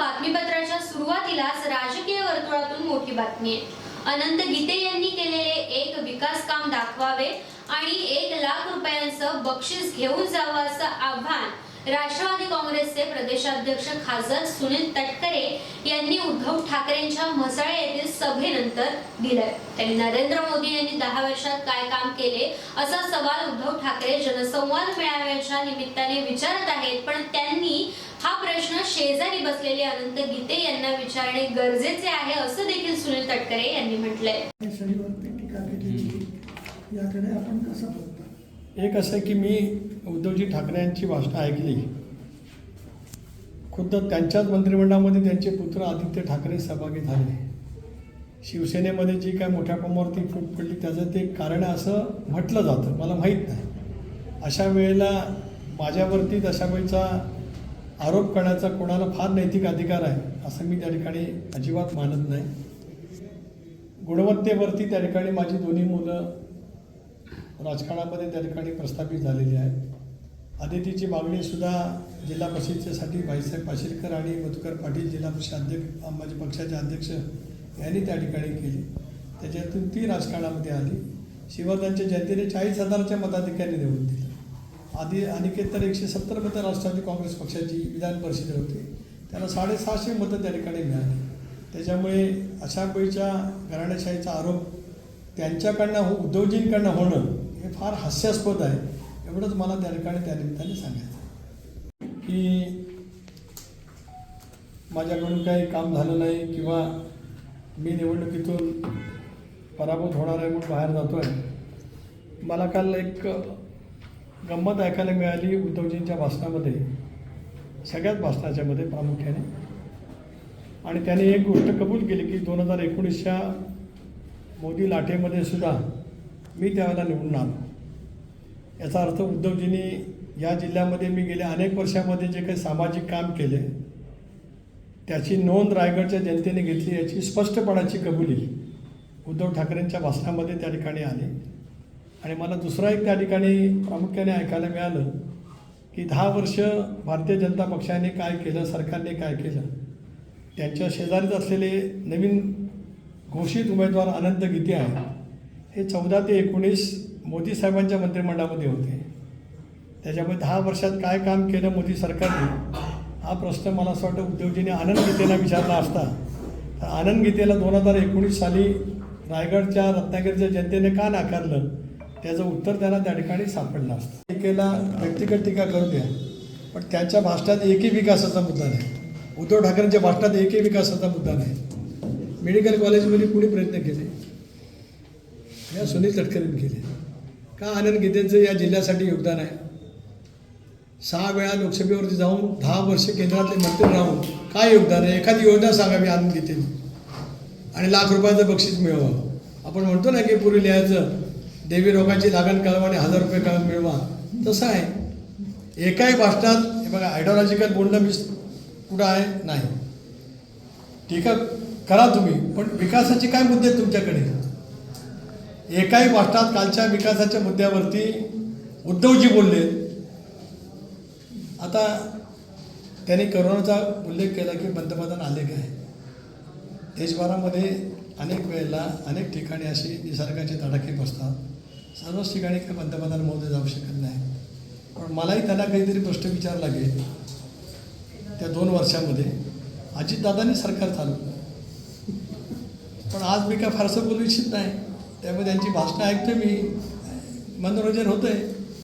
बातमीपत्राच्या सुरुवातीलाच राजकीय वर्तुळातून मोठी बातमी आहे. अनंत गीते यांनी केलेले एक विकास काम दाखवावे आणि एक लाख रुपयांचं बक्षीस घेऊन जावं असं आव्हान राष्ट्रवादी काँग्रेसचे प्रदेशाध्यक्ष खासदार सुनील तटकरे यांनी उद्धव ठाकरेंच्या म्हसळे येथील सभेनंतर दिलंय. त्यांनी नरेंद्र मोदी यांनी दहा वर्षात काय काम केले असा सवाल उद्धव ठाकरे जनसंवाद मेळाव्याच्या निमित्ताने विचारत आहेत पण त्यांनी हा प्रश्न शेजारी बसलेले अनंत गीते यांना विचारणे गरजेचे आहे असं देखील सुनील तटकरे यांनी म्हटलंय. याकडे आपण कसं एक असं की मी उद्धवजी ठाकरे यांची भाषणं ऐकली. खुद्द त्यांच्याच मंत्रिमंडळामध्ये त्यांचे पुत्र आदित्य ठाकरे सहभागी झाले. शिवसेनेमध्ये जी काय मोठ्या प्रमाणावरती फूट पडली त्याचं ते कारण असं म्हटलं जातं. मला माहीत नाही. अशा वेळेला माझ्यावरती तशा वेळेचा आरोप करण्याचा कोणाला फार नैतिक अधिकार आहे असं मी त्या ठिकाणी अजिबात मानत नाही. गुणवत्तेवरती त्या ठिकाणी माझी दोन्ही मुलं राजकारणामध्ये त्या ठिकाणी प्रस्थापित झालेली आहेत. आदितीची मागणी सुद्धा जिल्हा परिषदेसाठी भाईसाहेब पाशीलकर आणि मधुकर पाटील जिल्हा परिषद अध्यक्ष माझे पक्षाचे अध्यक्ष यांनी त्या ठिकाणी केली. त्याच्यातून ती राजकारणामध्ये आली. शिवराजांच्या जनतेने चाळीस हजाराच्या मताधिक्याने निवडून दिलं. आधी अनिकेत तर एकशे सत्तर मतं राष्ट्रवादी काँग्रेस पक्षाची विधान परिषदेत होती. त्याला साडेसहाशे मतं त्या ठिकाणी मिळाली. त्याच्यामुळे अशा वेळीच्या घराणेशाहीचा आरोप त्यांच्याकडनं हो उद्योजींकडनं होणं हे फार हास्यास्पद आहे. एवढंच मला त्या ठिकाणी त्या निमित्ताने सांगायचं की माझ्याकडून काही काम झालं नाही किंवा मी निवडणुकीतून पराभूत होणार आहे म्हणून बाहेर जातो आहे मला काल एक गंमत ऐकायला मिळाली उद्धवजींच्या भाषणामध्ये. सगळ्याच भाषणाच्यामध्ये प्रामुख्याने. आणि त्याने एक गोष्ट कबूल केली की दोन हजार एकोणीसच्या मोदी लाटेमध्ये सुद्धा मी त्यावेळेला निवडून आलो. याचा अर्थ उद्धवजींनी या जिल्ह्यामध्ये मी गेल्या अनेक वर्षामध्ये जे काही सामाजिक काम केले त्याची नोंद रायगडच्या जनतेने घेतली याची स्पष्टपणाची कबुली उद्धव ठाकरेंच्या भाषणामध्ये त्या ठिकाणी आली. आणि मला दुसरा एक त्या ठिकाणी प्रामुख्याने ऐकायला मिळालं की दहा वर्ष भारतीय जनता पक्षाने काय केलं सरकारने काय केलं? त्यांच्या शेजारीच असलेले नवीन घोषित उमेदवार अनंत गीते आहे हे चौदा ते एकोणीस मोदी साहेबांच्या मंत्रिमंडळामध्ये होते. त्याच्यामुळे दहा वर्षात काय काम केलं मोदी सरकारने? हा प्रश्न मला असं वाटतं उद्योगजीने आनंद गीतेला विचारला असता. तर आनंद गीतेला दोन हजार एकोणीस साली रायगडच्या रत्नागिरीच्या जनतेने का नाकारलं? त्याचं उत्तर त्यांना त्या ठिकाणी सापडलं असतं. टीकेला व्यक्तिगत टीका करू द्या. पण त्याच्या भाषणात एकही विकासाचा मुद्दा नाही. उद्धव ठाकरेंच्या भाषणात एकही विकासाचा मुद्दा नाही. मेडिकल कॉलेजमध्ये कुणी प्रयत्न केले? या सुनील तटकरेंनी केले. का आनंद गीतेंचं या जिल्ह्यासाठी योगदान आहे? सहा वेळा लोकसभेवरती जाऊन दहा वर्ष केंद्रातले मंत्री राहून काय योगदान आहे? एखादी योजना सांगावी आनंद गीतेने. आणि लाख रुपयाचं बक्षीस मिळवावं आपण म्हणतो ना की पूर्वी लिहायचं देवी रोगाची लागण कळवा आणि हजार रुपये कळण मिळवा. तसं आहे. एकाही भाषणात हे बघा आयडिओलॉजिकल बोलणं मी कुठं आहे? नाही. टीका करा तुम्ही. पण विकासाचे काय मुद्दे आहेत तुमच्याकडे? एकाही भाषणात कालच्या विकासाच्या मुद्द्यावरती उद्धवजी बोलले. आता त्यांनी करोनाचा उल्लेख केला की पंतप्रधान आले काय? देशभरामध्ये अनेक वेळेला अनेक ठिकाणी अशी निसर्गाचे तडाखे बसतात. सर्वच ठिकाणी काही पंतप्रधान महोदय जाऊ शकत नाही. पण मलाही त्यांना काहीतरी प्रश्न विचारला लागेल. त्या दोन वर्षामध्ये. अजितदादांनी सरकार चालवलं पण आज मी काय फारसं बोलू इच्छित नाही. त्यामुळे त्यांची भाषणं ऐकतो मी. मनोरंजन होतं आहे